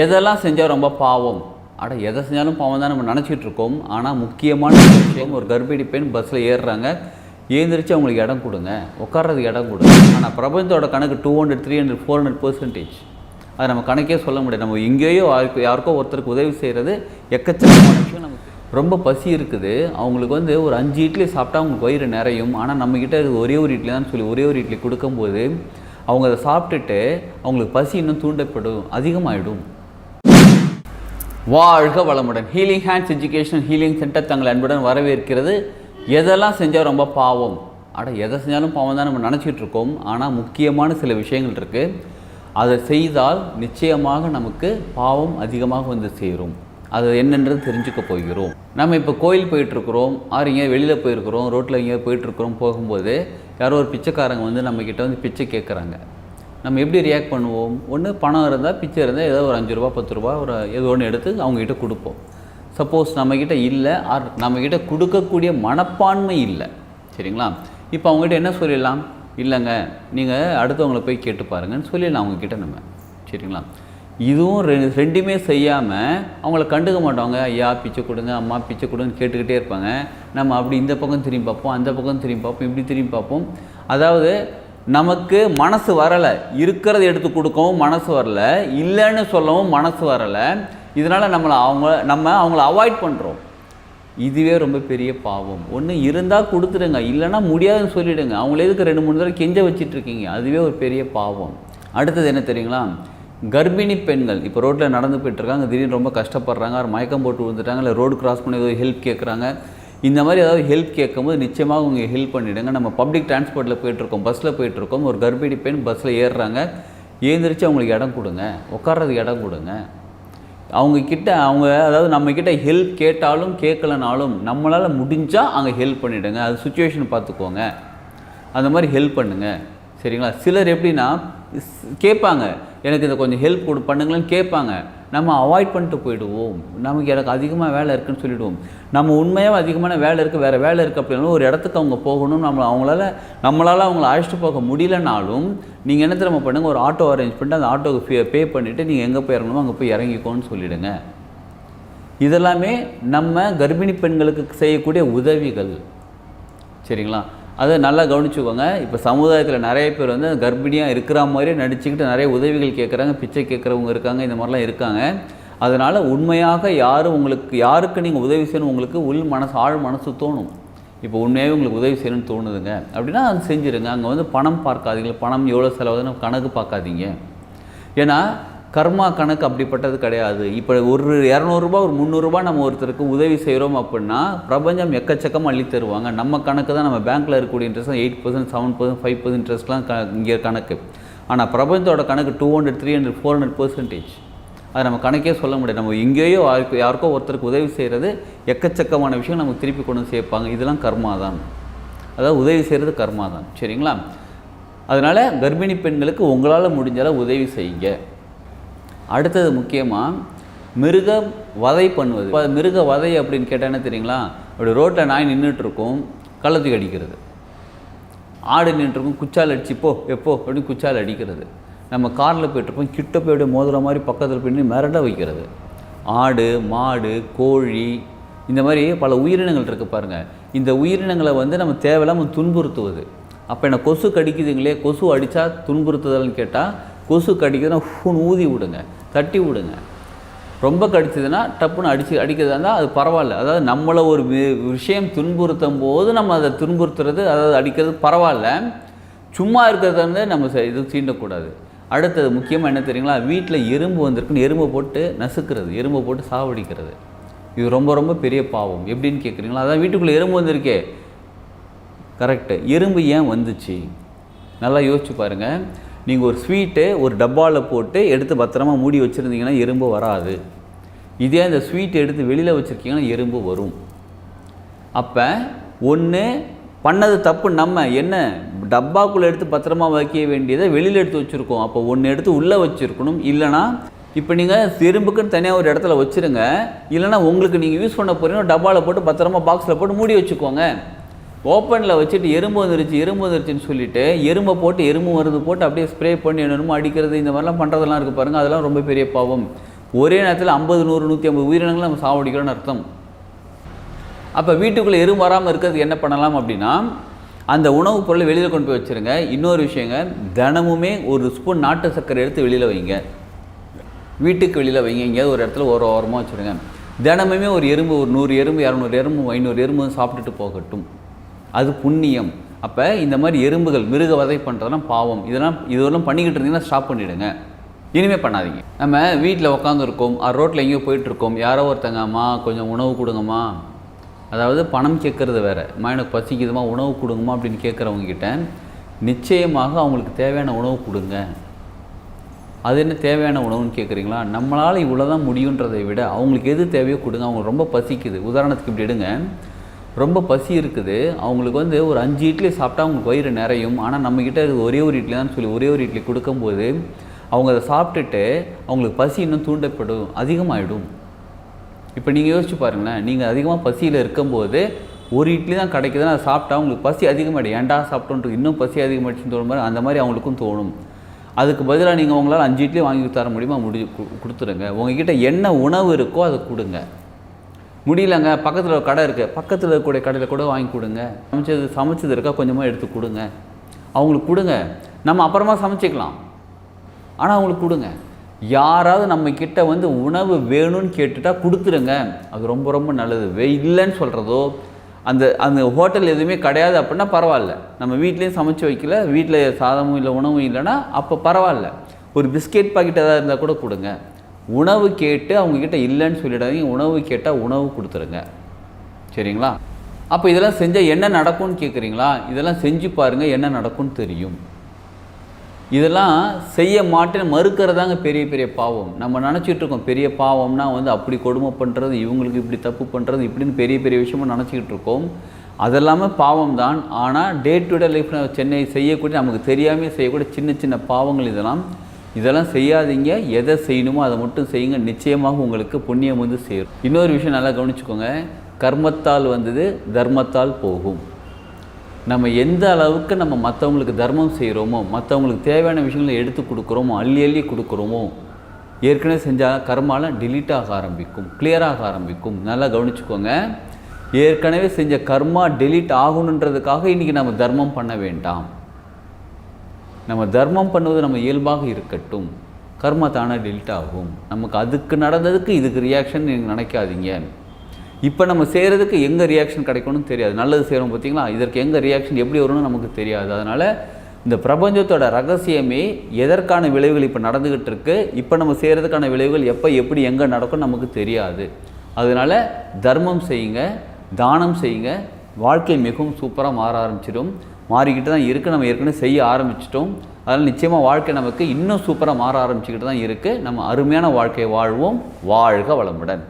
எதெல்லாம் செஞ்சால் ரொம்ப பாவம்? அட எதை செஞ்சாலும் பாவம் தான் நம்ம நினச்சிட்டு இருக்கோம். ஆனால் முக்கியமான விஷயம் ஒரு கர்ப்பிணி பெண் பஸ்ஸில் ஏறுறாங்க. ஏந்திரிச்சு அவங்களுக்கு இடம் கொடுங்க. உட்கார்றதுக்கு இடம் கொடுங்க. ஆனால் பிரபஞ்சத்தோட கணக்கு two hundred three hundred four hundred percentage அதை நம்ம கணக்கே சொல்ல முடியாது. நம்ம எங்கேயோ யாருக்கு யாருக்கோ ஒருத்தருக்கு உதவி செய்கிறது எக்கச்சக்கமான விஷயம். நமக்கு ரொம்ப பசி இருக்குது. அவங்களுக்கு வந்து ஒரு அஞ்சு இட்லி சாப்பிட்டா அவங்களுக்கு வயிறு நிறையும். ஆனால் நம்மக்கிட்ட இருக்குது ஒரே ஒரு இட்லி தான் சொல்லி ஒரே ஒரு இட்லி கொடுக்கும்போது அவங்க அதை சாப்பிட்டுட்டு அவங்களுக்கு பசி இன்னும் தூண்டப்படும். அதிகமாகிடும் வாழ்க வளமுடன். Healing hands education healing centre தங்கள் அன்புடன் வரவேற்கிறது. எதெல்லாம் செஞ்சால் ரொம்ப பாவம். ஆனால் எதை செஞ்சாலும் பாவம் தான் நம்ம நினச்சிட்டு இருக்கோம். ஆனால் முக்கியமான சில விஷயங்கள் இருக்குது அதை செய்தால் நிச்சயமாக நமக்கு பாவம் அதிகமாக வந்து சேரும். அது என்னன்றது தெரிஞ்சுக்க போகிறோம். நம்ம இப்போ கோயில் போயிட்டுருக்குறோம். ஆறு எங்கேயாவது வெளியில் போயிருக்கிறோம். ரோட்டில் எங்கேயாவது போயிட்டுருக்குறோம் போகும்போது யாரோ ஒரு பிச்சைக்காரங்க வந்து நம்மக்கிட்ட வந்து பிச்சை கேட்குறாங்க நம்ம எப்படி ரியாக்ட் பண்ணுவோம்? ஒன்று பணம் இருந்தால் பிச்சை இருந்தால் ஏதோ ஒரு அஞ்சு ரூபா பத்து ரூபா ஒரு ஏதோ ஒன்று எடுத்து அவங்ககிட்ட கொடுப்போம். சப்போஸ் நம்மக்கிட்ட இல்லை ஆர் நம்மக்கிட்ட கொடுக்கக்கூடிய மனப்பான்மை இல்லை. சரிங்களா? இப்போ அவங்ககிட்ட என்ன சொல்லிடலாம்? இல்லைங்க நீங்கள் அடுத்தவங்களை போய் கேட்டு பாருங்கன்னு சொல்லிடலாம் அவங்கக்கிட்ட நம்ம. சரிங்களா? இதுவும் ரெ ரெண்டுமே செய்யாமல் அவங்கள கண்டுக்க மாட்டாங்க ஐயா பிச்சை கொடுங்க அம்மா பிச்சை கொடுங்கன்னு கேட்டுக்கிட்டே இருப்பாங்க. நம்ம அப்படி இந்த பக்கம் திரும்பி பார்ப்போம் அந்த பக்கம் திரும்பி பார்ப்போம் இப்படி திரும்பி பார்ப்போம். அதாவது நமக்கு மனசு வரலை. இருக்கிறத எடுத்து கொடுக்கவும் மனசு வரல. இல்லைன்னு சொல்லவும் மனசு வரலை. இதனால் நம்மளை அவங்க நம்ம அவங்கள அவாய்ட் பண்ணுறோம் இதுவே ரொம்ப பெரிய பாவம். ஒன்று இருந்தால் கொடுத்துடுங்க. இல்லைன்னா முடியாதுன்னு சொல்லிவிடுங்க அவங்கள எதுக்கு ரெண்டு மூணு தடவை கெஞ்ச வச்சிட்ருக்கீங்க அதுவே ஒரு பெரிய பாவம். அடுத்தது என்ன தெரியுங்களா? கர்ப்பிணி பெண்கள் இப்போ ரோட்டில் நடந்து போயிட்டுருக்காங்க திடீர்னு ரொம்ப கஷ்டப்படுறாங்க. அவர் மயக்கம் போட்டு விழுந்துட்டாங்க. இல்லை ரோடு கிராஸ் பண்ணி ஏதோ ஹெல்ப் கேட்குறாங்க இந்த மாதிரி ஏதாவது ஹெல்ப் கேட்கும்போது நிச்சயமாக உங்கள் ஹெல்ப் பண்ணிவிடுங்க நம்ம பப்ளிக் டிரான்ஸ்போர்ட்டில் போயிட்டுருக்கோம் பஸ்ஸில் போயிட்டுருக்கோம். ஒரு கர்ப்பிணி பெண் பஸ்ஸில் ஏறுறாங்க. ஏந்திரிச்சு அவங்களுக்கு இடம் கொடுங்க. உட்கார்றதுக்கு இடம் கொடுங்க. அவங்கக்கிட்ட அவங்க அதாவது நம்மக்கிட்ட ஹெல்ப் கேட்டாலும் கேட்கலனாலும் நம்மளால் முடிஞ்சால் அங்கே ஹெல்ப் பண்ணிவிடுங்க அது சுச்சுவேஷன் பார்த்துக்கோங்க. அந்த மாதிரி ஹெல்ப் பண்ணுங்கள் சரிங்களா? சிலர் எப்படின்னா கேட்பாங்க. எனக்கு இதை கொஞ்சம் ஹெல்ப் கொடு பண்ணுங்களேன்னு கேட்பாங்க. நம்ம அவாய்ட் பண்ணிட்டு போயிடுவோம். நமக்கு எனக்கு அதிகமாக வேலை இருக்குன்னு சொல்லிவிடுவோம் நம்ம உண்மையாக அதிகமான வேலை இருக்குது வேறு வேலை இருக்குது அப்படின்னாலும் ஒரு இடத்துக்கு அவங்க போகணும் நம்ம அவங்களால நம்மளால் அவங்கள அழைச்சிட்டு போக முடியலனாலும் நீங்கள் என்ன தெரியுமா பண்ணுங்கள் ஒரு ஆட்டோ அரேஞ்ச் பண்ணிட்டு அந்த ஆட்டோவுக்கு பே பண்ணிவிட்டு நீங்கள் எங்கே போய் இறங்கணுமோ அங்கே போய் இறங்கிக்கோன்னு சொல்லிவிடுங்க இதெல்லாமே நம்ம கர்ப்பிணி பெண்களுக்கு செய்யக்கூடிய உதவிகள். சரிங்களா? அதை நல்லா கவனிச்சுக்கோங்க. இப்போ சமுதாயத்தில் நிறைய பேர் வந்து கர்ப்பிணியாக இருக்கிற மாதிரியே நடிச்சுக்கிட்டு நிறைய உதவிகள் கேட்குறாங்க பிச்சை கேட்குறவங்க இருக்காங்க இந்த மாதிரிலாம் இருக்காங்க. அதனால் உண்மையாக யாரும் உங்களுக்கு யாருக்கு நீங்கள் உதவி செய்யணும்? உங்களுக்கு உள் மனசு ஆழ் மனசு தோணும். இப்போ உண்மையாகவே உங்களுக்கு உதவி செய்யணும்னு தோணுதுங்க. அப்படின்னா அது செஞ்சுருங்க. அங்கே வந்து பணம் பார்க்காதீங்க. பணம் எவ்வளோ செலவுதுன்னு கணக்கு பார்க்காதீங்க. ஏன்னா கர்மா கணக்கு அப்படிப்பட்டது கிடையாது. இப்போ ஒரு இரநூறுபா ஒரு முந்நூறுரூபா நம்ம ஒருத்தருக்கு உதவி செய்கிறோம் அப்படின்னா பிரபஞ்சம் எக்கச்சக்கம் அள்ளி தருவாங்க. நம்ம கணக்கு தான் நம்ம பேங்க்கில் இருக்கக்கூடிய interest eight percent seven percent five percent இன்ட்ரெஸ்ட்லாம் க இங்கே கணக்கு. ஆனால் பிரபஞ்சத்தோட கணக்கு two hundred three hundred four hundred percentage அதை நம்ம கணக்கே சொல்ல முடியாது. நம்ம எங்கேயோ யாருக்கோ ஒருத்தருக்கு உதவி செய்கிறது எக்கச்சக்கமான விஷயம் நமக்கு திருப்பி கொண்டு சேர்ப்பாங்க. இதெல்லாம் கர்மா தான். அதாவது உதவி செய்கிறது கர்மா தான். சரிங்களா? அதனால் கர்ப்பிணி பெண்களுக்கு உங்களால் முடிஞ்ச அளவு உதவி செய்யுங்க. அடுத்தது முக்கியமாக மிருகம் வதை பண்ணுவது. இப்போ மிருக வதை அப்படின்னு கேட்டால் என்ன தெரியுங்களா? அப்படி ரோட்டில் நாய் நின்றுட்டுருக்கும் இருக்கும் அடிக்கிறது ஆடு நின்றுருக்கும் குச்சால் அடிச்சு போ எப்போ அப்படின்னு குச்சால் அடிக்கிறது. நம்ம காரில் போயிட்டுருப்போம் கிட்ட போய் அப்படியே மோதுற மாதிரி பக்கத்தில் போய் மிரட வைக்கிறது. ஆடு மாடு கோழி இந்த மாதிரி பல உயிரினங்கள் இருக்குது பாருங்கள் இந்த உயிரினங்களை வந்து நம்ம தேவையில்லாமல் துன்புறுத்துவது. அப்போ என்ன கொசு கடிக்குதுங்களே கொசு அடித்தா துன்புறுத்துதல்னு கேட்டால் கொசு கடிக்குதுன்னா ஃபூன் ஊதி விடுங்க தட்டி விடுங்க. ரொம்ப கடிச்சதுன்னா டப்புன்னு அடிச்சு அடிக்கிறதா இருந்தால் அது பரவாயில்ல. அதாவது நம்மளை ஒரு வி- விஷயம் துன்புறுத்தும் போது நம்ம அதை துன்புறுத்துறது அதாவது அடிக்கிறது பரவாயில்ல. சும்மா இருக்கிறத வந்து நம்ம செ- இது தீண்டக்கூடாது. அடுத்தது முக்கியமாக என்ன தெரியுங்களா? வீட்டில் எறும்பு வந்திருக்குன்னு எறும்பை போட்டு நசுக்கிறது எறும்பை போட்டு சாவடிக்கிறது. இது ரொம்ப ரொம்ப பெரிய பாவம். எப்படின்னு கேட்குறீங்களா? அதான் வீட்டுக்குள்ளே எறும்பு வந்திருக்கே. கரெக்டு எறும்பு ஏன் வந்துச்சு? நல்லா யோசிச்சு பாருங்கள் நீங்கள் ஒரு ஸ்வீட்டு ஒரு டப்பாவில் போட்டு எடுத்து பத்திரமா மூடி வச்சுருந்தீங்கன்னா எறும்பு வராது. இதே அந்த ஸ்வீட் எடுத்து வெளியில் வச்சுருக்கீங்கன்னா எறும்பு வரும். அப்போ ஒன்று பண்ணது தப்பு நம்ம என்ன டப்பாக்குள்ளே எடுத்து பத்திரமா வைக்க வேண்டியதை வெளியில் எடுத்து வச்சுருக்கோம். அப்போ ஒன்று எடுத்து உள்ளே வச்சுருக்கணும். இல்லைனா இப்போ நீங்கள் எறும்புக்குன்னு தனியாக ஒரு இடத்துல வச்சுருங்க. இல்லைனா உங்களுக்கு நீங்கள் யூஸ் பண்ண போகிறீங்கன்னா டப்பாவில் போட்டு பத்திரமா பாக்ஸில் போட்டு மூடி வச்சுக்கோங்க. ஓப்பனில் வச்சுட்டு எறும்பு வந்துருச்சு எறும்பு வந்துருச்சுன்னு சொல்லிட்டு எறும்பை போட்டு எறும்பு மருந்து போட்டு அப்படியே ஸ்ப்ரே பண்ணி என்னென்னமோ அடிக்கிறது இந்த மாதிரிலாம் பண்ணுறதெல்லாம் இருக்குது பாருங்கள் அதெல்லாம் ரொம்ப பெரிய பாவம். ஒரே நேரத்தில் ஐம்பது நூறு நூற்றி ஐம்பது உயிரினங்களை நம்ம சாவடிக்கிறோன்னு அர்த்தம். அப்போ வீட்டுக்குள்ளே எறும்பு வராமல் இருக்கிறதுக்கு என்ன பண்ணலாம் அப்படின்னா அந்த உணவுப் பொருளை வெளியில் கொண்டு போய் வச்சுருங்க. இன்னொரு விஷயங்க தினமுமே ஒரு ஸ்பூன் நாட்டு சர்க்கரை எடுத்து வெளியில் வைங்க. வீட்டுக்கு வெளியில் வைங்க. எங்கேயாவது ஒரு இடத்துல ஒரு ஓரமாக வச்சுருங்க. தினமுமே ஒரு எறும்பு ஒரு நூறு எறும்பு இரநூறு எறும்பு ஐநூறு எறும்பு சாப்பிட்டுட்டு போகட்டும். அது புண்ணியம். அப்போ இந்த மாதிரி எறும்புகள் மிருக வதை பண்ணுறதெல்லாம் பாவம். இதெல்லாம் இதெல்லாம் பண்ணிக்கிட்டு இருந்தீங்கன்னா ஸ்டாப் பண்ணிவிடுங்க இனிமேல் பண்ணாதீங்க. நம்ம வீட்டில் உட்காந்துருக்கோம் ரோட்டில் எங்கேயோ போயிட்டுருக்கோம். யாரோ ஒருத்தங்கம்மா கொஞ்சம் உணவு கொடுங்கம்மா. அதாவது பணம் கேட்குறது வேறு. அம்மா எனக்கு பசிக்குதுமா உணவு கொடுங்கம்மா அப்படின்னு கேட்குறவங்ககிட்ட நிச்சயமாக அவங்களுக்கு தேவையான உணவு கொடுங்க. அது என்ன தேவையான உணவுன்னு கேட்குறீங்களா? நம்மளால் இவ்வளோ தான் முடியுன்றதை விட அவங்களுக்கு எது தேவையோ கொடுங்க. அவங்களுக்கு ரொம்ப பசிக்குது. உதாரணத்துக்கு இப்படி எடுங்க. ரொம்ப பசி இருக்குது. அவங்களுக்கு வந்து ஒரு அஞ்சு இட்லி சாப்பிட்டா அவங்களுக்கு வயிறு நிறையும். ஆனால் நம்மக்கிட்ட அது ஒரே ஒரு இட்லி தான் சொல்லி ஒரே ஒரு இட்லி கொடுக்கும்போது அவங்க அதை சாப்பிட்டுட்டு அவங்களுக்கு பசி இன்னும் தூண்டப்படும் அதிகமாகிடும் இப்போ நீங்கள் யோசிச்சு பாருங்களேன். நீங்கள் அதிகமாக பசியில் இருக்கும்போது ஒரு இட்லி தான் கிடைக்குதுன்னா அதை சாப்பிட்டா அவங்களுக்கு பசி அதிகமாகிடும் ஏன்டா சாப்பிட்டோன்ட்டு இன்னும் பசி அதிகமாகிடுச்சுன்னு தோணும் மாதிரி அந்த மாதிரி அவங்களுக்கும் தோணும். அதுக்கு பதிலாக நீங்கள் உங்களால் அஞ்சு இட்லி வாங்கி தர முடியுமா? முடி கொடுத்துருங்க உங்ககிட்ட என்ன உணவு இருக்கோ அதை கொடுங்க. முடியலங்க பக்கத்தில் ஒரு கடை இருக்குது பக்கத்தில் இருக்கக்கூடிய கடையில் கூட வாங்கி கொடுங்க. சமைச்சது சமைச்சது இருக்கா கொஞ்சமாக எடுத்து கொடுங்க. அவங்களுக்கு கொடுங்க. நம்ம அப்புறமா சமைச்சிக்கலாம். ஆனால் அவங்களுக்கு கொடுங்க. யாராவது நம்ம கிட்ட வந்து உணவு வேணும்னு கேட்டுட்டா கொடுத்துருங்க. அது ரொம்ப ரொம்ப நல்லது. வே இல்லைன்னு சொல்கிறதோ அந்த அந்த ஹோட்டல் எதுவுமே கிடையாது அப்படின்னா பரவாயில்ல. நம்ம வீட்லேயும் சமைச்சு வைக்கல வீட்டில் சாதமும் இல்லை உணவும் இல்லைன்னா அப்போ பரவாயில்ல. ஒரு பிஸ்கெட் பாக்கெட் ஏதாவது இருந்தால் கூட கொடுங்க. உணவு கேட்டு அவங்கக்கிட்ட இல்லைன்னு சொல்லிடாதீங்க. உணவு கேட்டால் உணவு கொடுத்துருங்க. சரிங்களா? அப்போ இதெல்லாம் செஞ்சால் என்ன நடக்கும்னு கேட்குறீங்களா இதெல்லாம் செஞ்சு பாருங்கள் என்ன நடக்கும்னு தெரியும். இதெல்லாம் செய்ய மாட்டேன்னு மறுக்கிறதாங்க பெரிய பெரிய பாவம். நம்ம நினச்சிட்டு இருக்கோம் பெரிய பாவம்னா வந்து அப்படி கொடுமை பண்ணுறது இவங்களுக்கு இப்படி தப்பு பண்ணுறது இப்படின்னு பெரிய பெரிய விஷயமும் நினச்சிக்கிட்டு இருக்கோம். அதெல்லாமே பாவம் தான் ஆனால் டே டு டே லைஃப்பில் சென்னை செய்யக்கூடிய நமக்கு தெரியாமல் செய்யக்கூடிய சின்ன சின்ன பாவங்கள் இதெல்லாம் இதெல்லாம் செய்யாதீங்க. எதை செய்யணுமோ அதை மட்டும் செய்யுங்க. நிச்சயமாக உங்களுக்கு புண்ணியம் வந்து சேரும். இன்னொரு விஷயம் நல்லா கவனிச்சுக்கோங்க. கர்மத்தால் வந்தது தர்மத்தால் போகும். நம்ம எந்த அளவுக்கு நம்ம மற்றவங்களுக்கு தர்மம் செய்கிறோமோ மற்றவங்களுக்கு தேவையான விஷயங்களை எடுத்து கொடுக்குறோமோ அள்ளி அள்ளி கொடுக்குறோமோ ஏற்கனவே செஞ்சால் கர்மாலாம் டிலீட் ஆக ஆரம்பிக்கும் கிளியராக ஆரம்பிக்கும். நல்லா கவனிச்சுக்கோங்க. ஏற்கனவே செஞ்ச கர்மா டெலீட் ஆகணுன்றதுக்காக இன்றைக்கி நம்ம தர்மம் பண்ண வேண்டாம். நம்ம தர்மம் பண்ணுவது நம்ம இயல்பாக இருக்கட்டும். கர்ம தானே delete ஆகும். நமக்கு அதுக்கு நடந்ததுக்கு இதுக்கு ரியாக்ஷன் நீங்கள் நினைக்காதீங்க. இப்போ நம்ம செய்கிறதுக்கு எங்கே ரியாக்ஷன் கிடைக்கணும்னு தெரியாது. நல்லது செய்கிறோம் பார்த்தீங்களா? இதற்கு எங்கே ரியாக்ஷன் எப்படி வரும்னு நமக்கு தெரியாது. அதனால் இந்த பிரபஞ்சத்தோட ரகசியமே எதற்கான விளைவுகள் இப்போ நடந்துக்கிட்டு இருக்கு? இப்போ நம்ம செய்கிறதுக்கான விளைவுகள் எப்போ எப்படி எங்கே நடக்கும் நமக்கு தெரியாது. அதனால் தர்மம் செய்யுங்க தானம் செய்யுங்க. வாழ்க்கை மிகவும் சூப்பராக மாற ஆரம்பிச்சிடும். மாறிக்கிட்டு தான் இருக்குது நம்ம ஏற்கனவே செய்ய ஆரம்பிச்சிட்டோம். அதனால் நிச்சயமாக வாழ்க்கை நமக்கு இன்னும் சூப்பராக மாற ஆரம்பிச்சுக்கிட்டு தான் இருக்குது நம்ம அருமையான வாழ்க்கையை வாழ்வோம். வாழ்க வளமுடன்.